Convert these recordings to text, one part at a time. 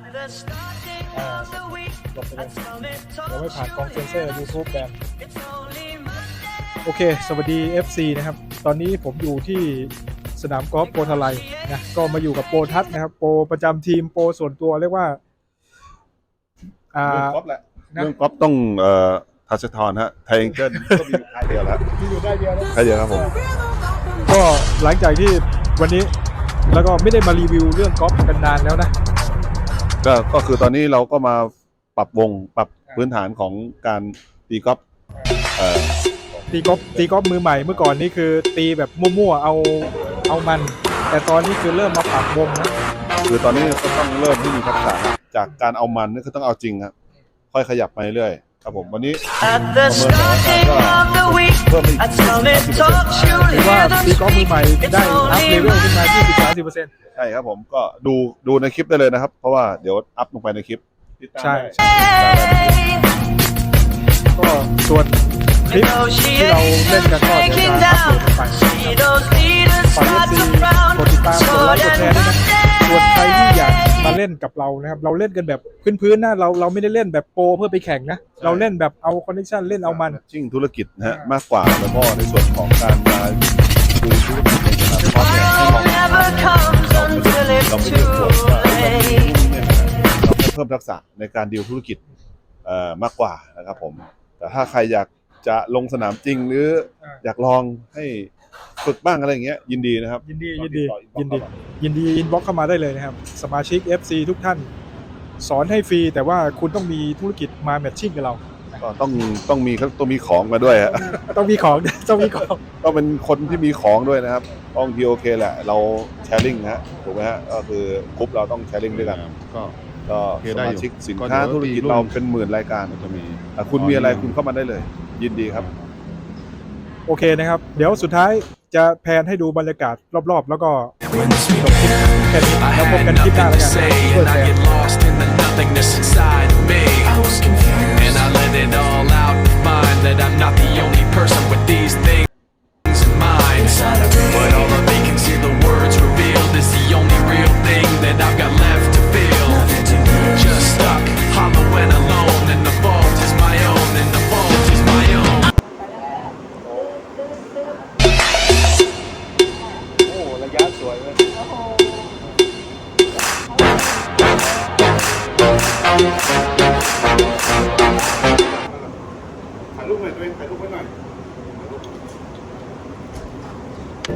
the starting of the week. ลบไปเลย I'd summit ยังไม่ talk ผ่านกล้องเซนเซอร์ YouTube แบน It's only Monday. โอเค สวัสดี FC นะครับ ตอนนี้ผมอยู่ที่สนามกอล์ฟโปรทลายนะ ก็มาอยู่กับโปรทัศน์นะครับ โปรประจำทีมโปรส่วนตัวเรียกว่า อ่าเรื่องก๊อฟแหละนะ เรื่องก๊อฟต้องเอ่อทัชทอนฮะไทยเองเกิลก็มีอยู่ค่ายเดียวแล้วที่อยู่ได้เดียวนะค่ายเดียวครับผม ก็หลังจากที่วันนี้แล้วก็ไม่ได้มารีวิวเรื่องกอล์ฟกันนานแล้วนะ ก็ก็คือตอนนี้เราก็มาปรับวงปรับพื้นฐานของการตีก๊อฟเอ่อตีกอล์ฟตีกอล์ฟมือใหม่เมื่อก่อนนี่คือตีแบบมั่วๆเอาเอามัน แต่ตอนนี้คือเริ่มมาปรับวงนะคือตอนนี้ก็ต้องเริ่มที่มีทักษะฮะจากการเอามันนี่คือต้องเอาจริงครับค่อยขยับไปเรื่อยๆ ครับผมวันนี้ At the starting of the week, เพิ่มอีก I'd summit talk you ถือว่า hear ตี the กอล์ฟมือใหม่ street. ได้ It's อัพเล only เวลขึ้นมา20 30เปอร์เซ็นต์ใช่ครับผมก็ดูดูในคลิปได้เลยนะครับ เพราะว่าเดี๋ยวอัพลงไปในคลิปติดตามใช่ได้ใช่ก็ส่วนคลิปที่เราเล่นกันก็เดี๋ยวจะอัพโหลดไป See those leaders ฝาก start เอฟ to ซี frown. กดติดตามก So ดไลค์กดแชร์ด้วยนะ then ส่วนใครที่อยาก มาเล่นกับเรานะครับ เราเล่นกันแบบพื้นๆนะเราเราไม่ได้เล่นแบบโปรเพื่อไปแข่งนะ เราเล่นแบบเอาคอนเนคชั่นเล่นเอามันชิ่งธุรกิจนะฮะมากกว่าแล้วก็ในส่วนของการมาดูธุรกิจในสนามกอล์ฟเนี่ยให้มอง never comes until เรา it's ไม่ได้ too โกรธว่าเอ้ยเรา late. เนี่ยนะเราแค่เพิ่มทักษะในการดีลธุรกิจเอ่อมากกว่านะครับผม แต่ถ้าใครอยากจะลงสนามจริงหรืออ่าอยากลองให้ ฝึกบ้างอะไรอย่างเงี้ยยินดีนะครับยินดีก็ยินดีติต่อยินดีเข้ามายินดีอินบ็อกเข้ามาได้เลยนะครับ สมาชิก FC ทุกท่าน สอนให้ฟรี แต่ว่าคุณต้องมีธุรกิจมาแมทชิ่งกับเรา ก็ต้องต้องมีต้องมีของมาด้วยฮะต้องมีของต้องมีของต้องเป็นคนที่มีของด้วยนะครับต้องทีโอเคแหละ เราแชร์ลิงฮะถูกไหมฮะก็คือกรุ๊ปเราต้องแชร์ลิงด้วยกันก็ก็โอเคสได้อยู่มาชิกสินก็ค้าเดี๋ยวธุรกิจตีรุ่นเราเป็นหมื่นรายการมันจะมีแต่คุณมีอะไรคุณเข้ามาได้เลย ยินดีครับ โอเคนะครับ เดี๋ยวสุดท้ายจะแพนให้ดูบรรยากาศรอบๆ แล้วก็จบคลิปแค่นี้แล้วพบกันคลิปหน้าแล้วกัน ถ่ายรูปหน่อยด้วยถ่ายรูปไว้หน่อย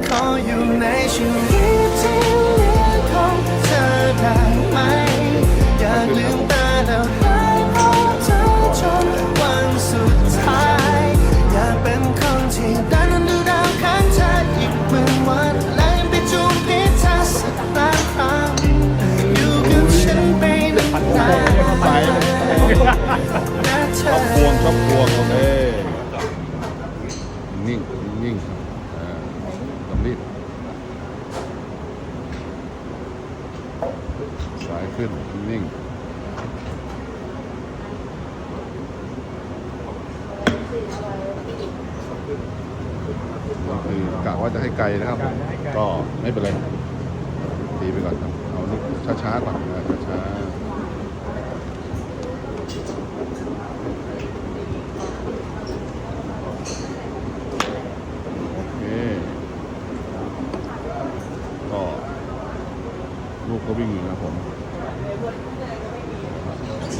ขออยู่ในชีวิต คือกะว่าจะให้ไกลนะครับผมก็ไม่เป็นไรตีไปก่อนครับเอาลูกช้าๆก่อนนะช้าๆโอเคก็ลูกก็วิ่งอยู่นะครับผม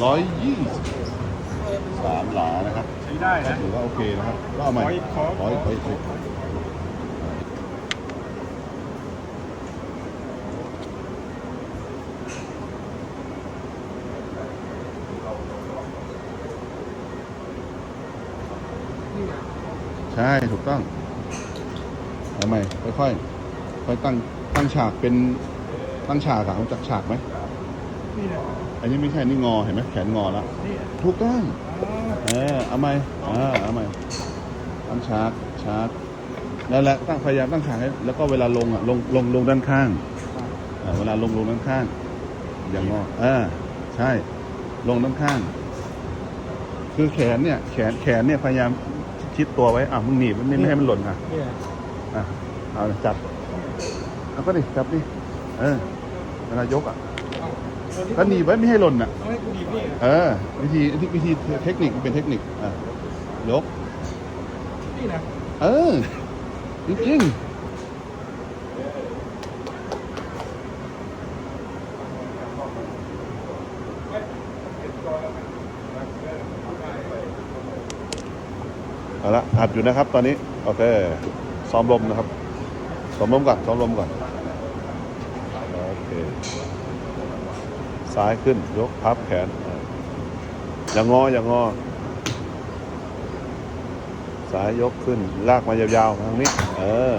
ร้อยยี่สิบสามหลานะครับใช้ได้นะถือว่าโอเคนะครับก็เอาใหม่ขออีกขอขออีกขออีกขออีก ใช่ถูกต้องเอาใหม่ค่อยๆค่อยตั้งตั้งฉากเป็นตั้งฉากอะรู้จักฉากไหมนี่นะอันนี้ไม่ใช่นี่งอเห็นไหมแขนงอแล้วนี่ถูกต้องเออเอาใหม่เออเอาใหม่ตั้งชาร์จชาร์จนั่นแหละตั้งพยายามตั้งขางให้แล้วก็เวลาลงอะลงลงลงด้านข้างอ่าเวลาลงลงด้านข้าง อย่างงอเออใช่ ลงด้านข้าง คือแขนเนี่ย แขนแขนเนี่ยพยายาม ชิดตัวไว้ อะมึงหนีบไม่ไม่ให้มันหล่นอะเนี่ยอะเอาเลยจับเอาก็ดิจับดิเออเวลายกอะก็หนีบไว้ไม่ให้หล่นอะต้องให้กูดีบนี่เหรอเออ วิธีวิธีเทคนิคมันเป็นเทคนิคอะยก นี่นะ เออจริงๆ เอาละอัดอยู่นะครับ ตอนนี้ โอเค ซ้อมลมนะครับ ซ้อมลมก่อน ซ้อมลมก่อน โอเค ซ้ายขึ้น ยกพับแขน อย่างงอ อย่างงอ สายยกขึ้น ลากมายาวๆ ทางนี้ เออ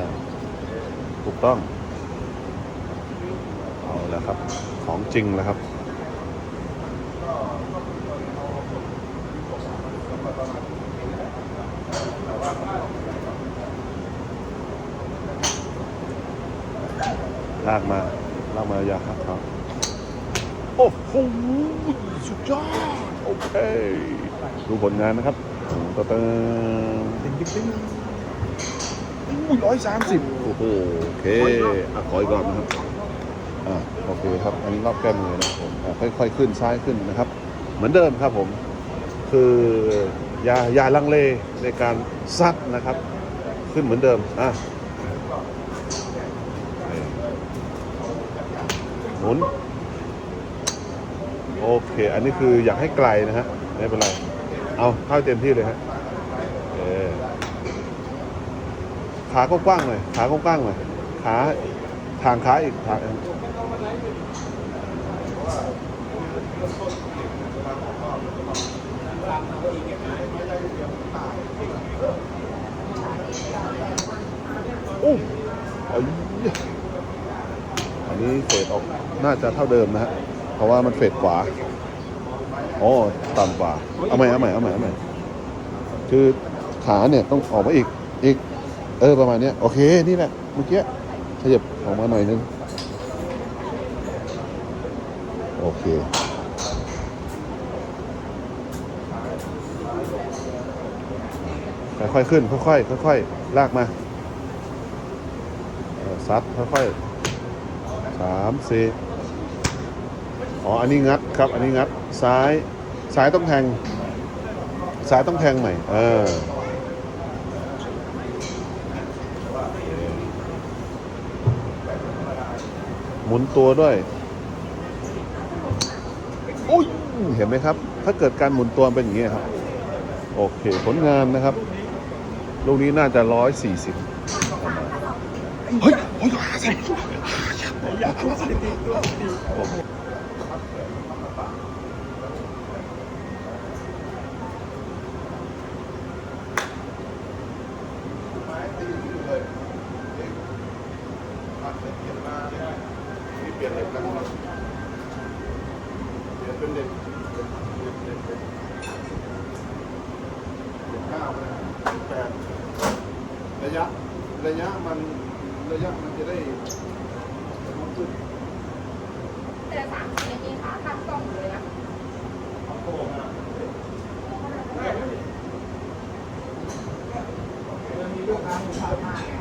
ถูกต้อง เอาล้วครับ ของจริงแล้วครับ ลากมาลากมายาวครับครับโอ้โหสุดยอดโอเค ดูผลงานนะครับตะเติมติ๊งติ๊งติ๊งอุ้ยร้อยสามสิบโอ้โหโอเคอะขออีกรอบนะครับอะโอเคครับ อันนี้รอบแก้มือนะครับผมอะค่อยๆขึ้นซ้ายขึ้นนะครับ เหมือนเดิมครับผม คืออย่าอย่าลังเลในการซัดนะครับ ขึ้นเหมือนเดิมอะ หมุน โอเค อันนี้คืออยากให้ไกลนะฮะ ไม่เป็นไร เอาเข้าเต็มที่เลยฮะโอเคขากว้างๆหน่อย ขากว้างๆหน่อย ขาทางขาอีกทางอู้ย นี้เฟดออกน่าจะเท่าเดิมนะฮะ เพราะว่ามันเฟดขวาอ๋อต่ำกว่า เอาใหม่เอาใหม่เอาใหม่เอาใหม่คือขาเนี่ยต้องออกมาอีก อีก เออประมาณเนี้ยโอเค นี่แหละ เมื่อกี้ขยับออกมาหน่อยนึง โอเคค่อยๆขึ้น ค่อยๆค่อยๆลากมาซัดค่อยๆ สามสี่อ๋อ อันนี้งัดครับ อันนี้งัด ซ้าย ซ้ายต้องแทง ซ้ายต้องแทงใหม่ เออหมุนตัวด้วยอุ้ยเห็นไหมครับ ถ้าเกิดการหมุนตัวเป็นอย่างนี้ครับ โอเค ผลงานนะครับ ลูกนี้น่าจะร้อยสี่สิบเฮ้ยโอ้ยห้าสิบ เปลี่ยนเหล็กกันเปลี่ยนเป็นเหล็กเก้าเลยแปดระยะระยะมันระยะมันจะได้ขึ้นแต่สามสิบนาทีขาตั้งกล้องอยู่เลยนะมีลูกค้าอยู่สามห้า